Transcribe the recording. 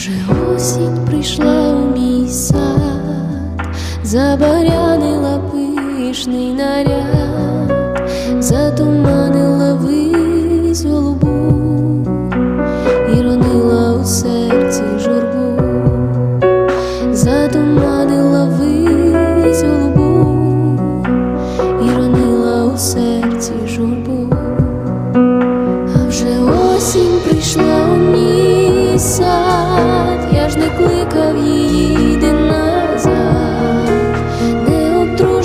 вже осінь прийшла у мій сад, забарянила пишний наряд, затуманила вись голубу. І ронила у серці журбу, затуманила вись голубу. І ронила у серці журбу. А вже осінь прийшла у мій сад,